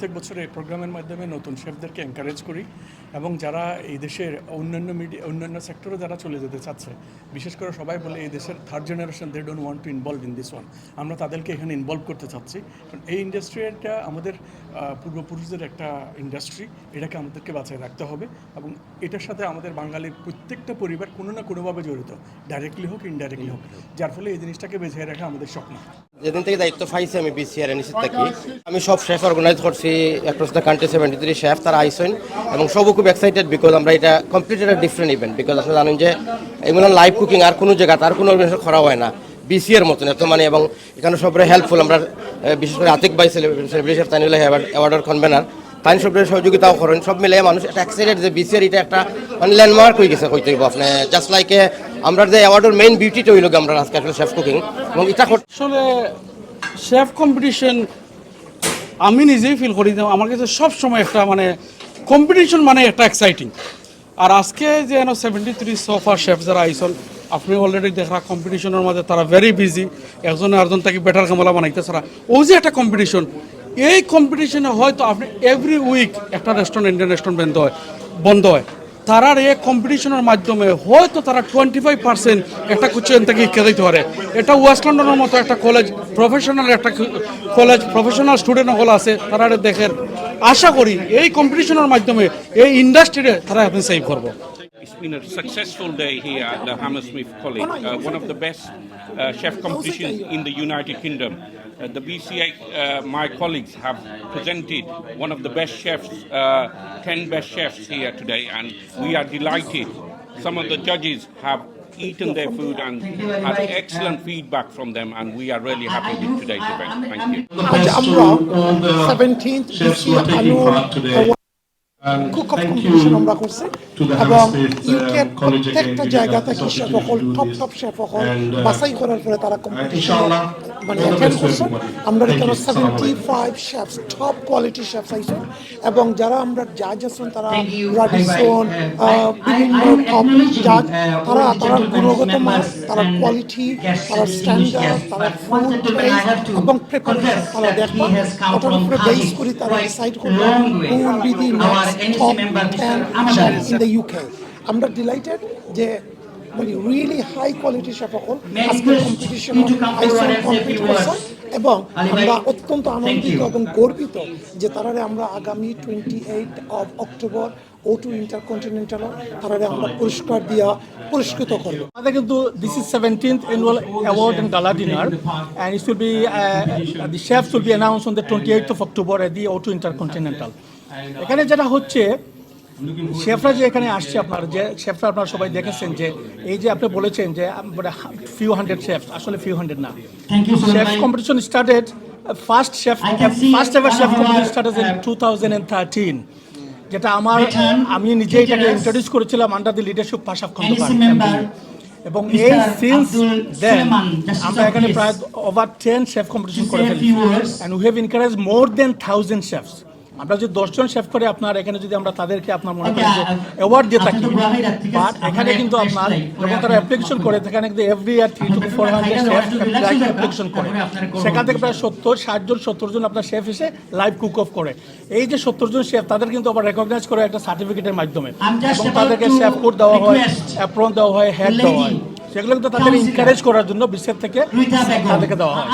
প্রত্যেক বছর এই প্রোগ্রামের মাধ্যমে নতুন শেফদেরকে এনকারেজ করি এবং যারা এই দেশের অন্যান্য মিডিয়া অন্যান্য সেক্টরে যারা চলে যেতে চাচ্ছে বিশেষ করে সবাই বলে এই দেশের third generation they don't want to involve in this one আমরা তাদেরকে এখানে ইনভলভ করতে চাচ্ছি। কারণ এই ইন্ডাস্ট্রিটা আমাদের পূর্বপুরুষদের একটা ইন্ডাস্ট্রি এটাকে আমাদেরকে বাঁচায় রাখতে হবে এবং এটার সাথে আমাদের বাঙালির প্রত্যেকটা পরিবার কোনো না কোনোভাবে জড়িত ডাইরেক্টলি হোক ইনডাইরেক্টলি হোক। যার ফলে এই জিনিসটাকে বেঁচে রাখা আমাদের স্বপ্ন। যেদিন থেকে দায়িত্ব পাইছি, আমি বিসিআর নিচে থাকি। আমি সব শেফ অর্গানাইজ করছি across the country seventy three chef তারা আইসেন এবং সবও খুব এক্সাইটেড বিকজ আমরা এটা কমপ্লিট একটা ডিফারেন্ট ইভেন্ট বিকজ আপনি জানেন যে এগুলো লাইভ কুকিং আর কোনো জায়গা তার কোনো অর্গানাইজেশন করা হয় না। বিসিআর মতন এত মানে এবং এখানে সবাই হেল্পফুল আমরা বিশেষ করে আতিক ভাই সেলিব্রিটি শেফ তাই অ্যাওয়ার্ডের কনভেনার তাই সবের সহযোগিতাও করেন। সব মিলে মানুষ এটা এক্সাইটেড যে বিসিআর এটা একটা মানে ল্যান্ডমার্ক হয়ে গেছে হইব। আপনি জাস্ট লাইক আমরা যে অ্যাওয়ার্ডের মেইন বিউটিটা হইল আমরা আজকে আসলে শেফ কুকিং এবং এটা আসলে শেফ কম্পিটিশন আমি নিজেই ফিল করি আমার কাছে সব সময় একটা মানে কম্পিটিশন মানে একটা এক্সাইটিং আর আজকে যে সেভেন্টি থ্রি সোফার শেফ যারা আইসন, আপনি অলরেডি দেখা কম্পিটিশনের মাঝে তারা ভেরি বিজি একজন আরেকজন তাকে বেটার কামলা বানাইতে তারা ও যে একটা কম্পিটিশন এই কম্পিটিশনে হয়তো আপনি এভরি উইক একটা রেস্টুরেন্ট ইন্ডিয়ান রেস্টুরেন্ট বন্ধ হয়। বন্ধ হয়। তারার এই কম্পিটিশনের মাধ্যমে হয়তো তারা টোয়েন্টি ফাইভ পার্সেন্ট একটা কোচিং থেকে শিক্ষা দিতে পারে। এটা ওয়েস্ট লন্ডনের মতো একটা কলেজ প্রফেশনাল একটা কলেজ প্রফেশনাল স্টুডেন্ট হল আছে, তারা দেখে দেখেন। আশা করি এই কম্পিটিশনের মাধ্যমে এই ইন্ডাস্ট্রিতে তারা আপনি সেভ করব। It's been a successful day here at the Hammersmith College, uh, one of the best uh, chef competitions in the United Kingdom. Uh, the BCA, uh, my colleagues, have presented one of the best chefs, uh, 10 best chefs here today, and we are delighted. Some of the judges have eaten their food and had excellent feedback from them, and we are really happy with today's event. Thank you. 17th, competition আমরা করছি। এবং ইউকের প্রত্যেকটা জায়গা থেকে chef সকল top top chef সকল বাছাই করার পরে তারা কম্পিটিশন মানে অ্যাটেন্ড করছে। আমরা এখানে seventy five chefs top quality chefs আইসন এবং যারা আমরা জাজ আছেন তারা রাডিসন বিভিন্ন টপ জাজ তারা তারা গুণগত মান তারা কোয়ালিটি তারা স্ট্যান্ডার্ড তারা ফুড এবং প্রিপারেশন তারা দেখবা ওটার উপরে বেস করে তারা ডিসাইড করবে top delighted. The really, really high quality chef এবং আমরা অত্যন্ত আনন্দিত এবং গর্বিত যে তারারে আগামী টোয়েন্টি এইট অক্টোবর ও টু ইন্টারকন্টিনেন্টাল তারারে আমরা পুরস্কার দিয়া পুরস্কৃত করব। কিন্তু this is seventeenth annual award in gala be chef will be announce on the twenty eight October at the O two এখানে যেটা হচ্ছে শেফরা যে এখানে আসছে আপনার যে শেফরা আপনারা সবাই দেখেছেন যে এই যে আপনি বলেছেন যে ফিউ হান্ড্রেড শেফ আসলে ফিউ হান্ড্রেড না। Chef competition started first chef first ever chef competition started in two thousand thirteen যেটা আমার আমি নিজে এটাকে ইন্ট্রোডিউস করেছিলাম আন্ডার দি লিডারশিপ পাশ অফ এবং এই সিন্স দেন আমরা এখানে প্রায় ওভার টেন শেফ কম্পিটিশন করে ফেলি and we have encourage more than thousand chefs আমরা যদি দশজন শেফ করে আপনার এখানে যদি আমরা তাদেরকে আপনার মনে করেন যে অ্যাওয়ার্ড দিয়ে থাকি বাট এখানে কিন্তু আপনার যখন তারা অ্যাপ্লিকেশন করে সেখানে কিন্তু every year three to four hundred chef application করে। সেখান থেকে প্রায় সত্তর ষাট জন সত্তর জন আপনার শেফ এসে লাইভ কুক অফ করে। এই যে সত্তর জন শেফ তাদের কিন্তু আবার রেকগনাইজ করে একটা সার্টিফিকেটের মাধ্যমে। এবং তাদেরকে শেফ কোড দেওয়া হয় অ্যাপ্রন দেওয়া হয় হ্যাড দেওয়া হয়। সেগুলো কিন্তু তাদের এনকারেজ করার জন্য বিশ্বের থেকে তাদেরকে দেওয়া হয়।